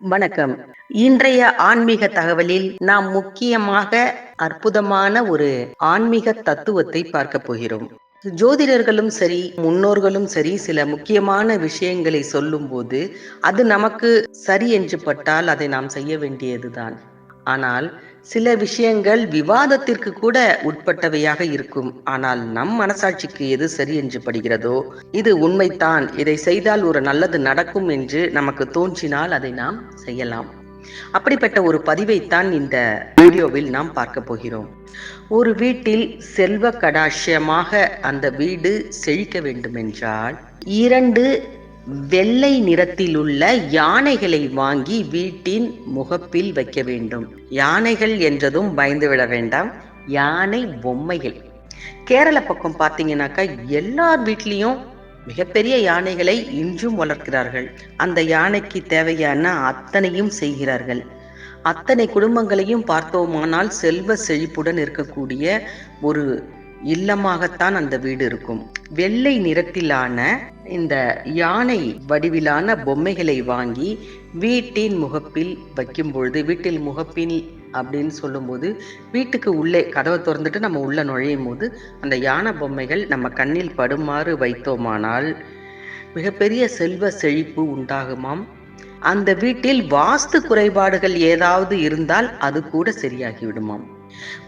வணக்கம். இன்றைய ஆன்மீக தகவலில் நாம் முக்கியமாக அற்புதமான ஒரு ஆன்மீக தத்துவத்தை பார்க்க போகிறோம். ஜோதிடர்களும் சரி முன்னோர்களும் சரி சில முக்கியமான விஷயங்களை சொல்லும்போது அது நமக்கு சரி என்று பட்டால் அதை நாம் செய்ய வேண்டியதுதான். ஆனால் சில விஷயங்கள் விவாதத்திற்கு கூட உட்பட்டவையாக இருக்கும். ஆனால் நம் மனசாட்சிக்கு எது சரி என்று படுகிறதோ இது உண்மைத்தான் இதை செய்தால் ஒரு நல்லது நடக்கும் என்று நமக்கு தோன்றினால் அதை நாம் செய்யலாம். அப்படிப்பட்ட ஒரு பதிவைத்தான் இந்த வீடியோவில் நாம் பார்க்க போகிறோம். ஒரு வீட்டில் செல்வ கடாட்சியமாக அந்த வீடு செழிக்க வேண்டுமென்றால் இரண்டு வெள்ளை நிறத்தில் உள்ள யானைகளை வாங்கி வீட்டின் முகப்பில் வைக்க வேண்டும். யானைகள் என்றதும் பயந்து விட வேண்டாம். யானை பொம்மைகள். கேரள பக்கம் பார்த்தீங்கன்னாக்கா எல்லார் வீட்லேயும் மிகப்பெரிய யானைகளை இன்றும் வளர்க்கிறார்கள். அந்த யானைக்கு தேவையான அத்தனையும் செய்கிறார்கள். அத்தனை குடும்பங்களையும் பார்த்தோமானால் செல்வ செழிப்புடன் இருக்கக்கூடிய ஒரு இல்லமாகத்தான் அந்த வீடு இருக்கும். வெள்ளை நிறத்திலான இந்த யானை வடிவிலான பொம்மைகளை வாங்கி வீட்டின் முகப்பில் வைக்கும் பொழுது வீட்டில் முகப்பில் அப்படின்னு சொல்லும்போது வீட்டுக்கு உள்ளே கதவை திறந்துட்டு நம்ம உள்ள நுழையும் போது அந்த யானை பொம்மைகள் நம்ம கண்ணில் படுமாறு வைத்தோமானால் மிகப்பெரிய செல்வ செழிப்பு உண்டாகுமாம். அந்த வீட்டில் வாஸ்து குறைபாடுகள் ஏதாவது இருந்தால் அது கூட சரியாகிவிடுமாம்.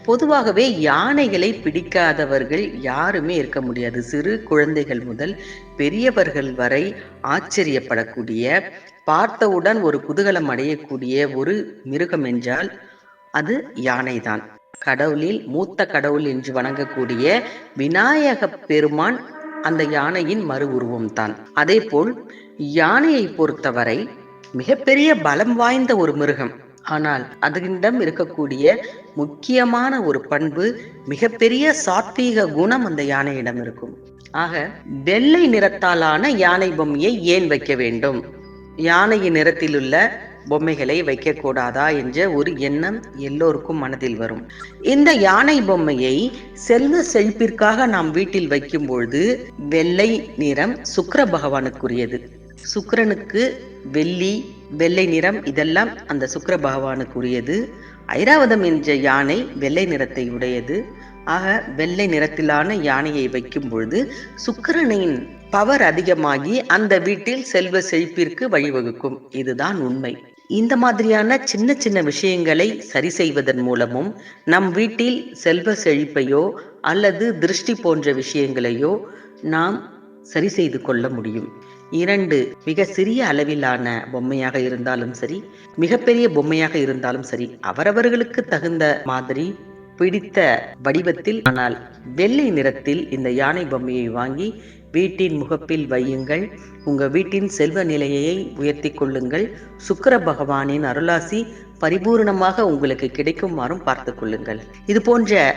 பொதுவாகவே யானைகளை பிடிக்காதவர்கள் யாருமே இருக்க முடியாது. சிறு குழந்தைகள் முதல் பெரியவர்கள் வரை ஆச்சரியப்படக்கூடிய பார்த்தவுடன் ஒரு குதூகலம் அடையக்கூடிய ஒரு மிருகம் என்றால் அது யானைதான். கடவுளில் மூத்த கடவுள் என்று வணங்கக்கூடிய விநாயக பெருமான் அந்த யானையின் மறு உருவம்தான் அதே போல் யானையை பொறுத்தவரை மிகப்பெரிய பலம் வாய்ந்த ஒரு மிருகம். ஆனால் அதனிடம் இருக்கக்கூடிய முக்கியமான ஒரு பண்பு மிகப்பெரிய சாத்வீக குணம் அந்த யானையிடம் இருக்கும். ஆக வெள்ளை நிறத்தாலான யானை பொம்மையை ஏன் வைக்க வேண்டும்? யானையின் நிறத்தில் உள்ள பொம்மைகளை வைக்கக்கூடாதா என்ற ஒரு எண்ணம் எல்லோருக்கும் மனதில் வரும். இந்த யானை பொம்மையை செல்வ செழிப்பிற்காக நாம் வீட்டில் வைக்கும் பொழுது வெள்ளை நிறம் சுக்கர பகவானுக்குரியது. சுக்கரனுக்கு வெள்ளி வெள்ளை நிறம் இதெல்லாம் அந்த சுக்கர பகவானுக்குரியது. ஐராவதம் என்ற யானை வெள்ளை நிறத்தை உடையது. ஆக வெள்ளை நிறத்திலான யானையை வைக்கும் பொழுது சுக்கரனின் பவர் அதிகமாகி அந்த வீட்டில் செல்வ செழிப்பிற்கு வழிவகுக்கும். இதுதான் உண்மை. இந்த மாதிரியான சின்ன சின்ன விஷயங்களை சரி செய்வதன் மூலமும் நம் வீட்டில் செல்வ செழிப்பையோ அல்லது திருஷ்டி போன்ற விஷயங்களையோ நாம் சரி செய்து கொள்ள முடியும். இரண்டு மிக சிறிய அளவிலான பொம்மையாக இருந்தாலும் சரி மிகப்பெரிய பொம்மையாக இருந்தாலும் சரி அவரவர்களுக்கு தகுந்த மாதிரி பிடித்த வடிவத்தில் ஆனால் வெள்ளை நிறத்தில் இந்த யானை பொம்மையை வாங்கி வீட்டின் முகப்பில் வையுங்கள். உங்க வீட்டின் செல்வ நிலையை உயர்த்தி கொள்ளுங்கள். சுக்கர பகவானின் அருளாசி பரிபூர்ணமாக உங்களுக்கு கிடைக்குமாறும் பார்த்து கொள்ளுங்கள். இது போன்ற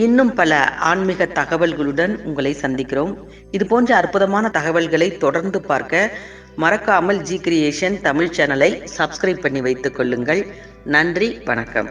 இன்னும் பல ஆன்மீக தகவல்களுடன் உங்களை சந்திக்கிறோம். இது போன்ற அற்புதமான தகவல்களை தொடர்ந்து பார்க்க மறக்காமல் ஜி கிரியேஷன் தமிழ் சேனலை சப்ஸ்கிரைப் பண்ணி வைத்துக் கொள்ளுங்கள். நன்றி வணக்கம்.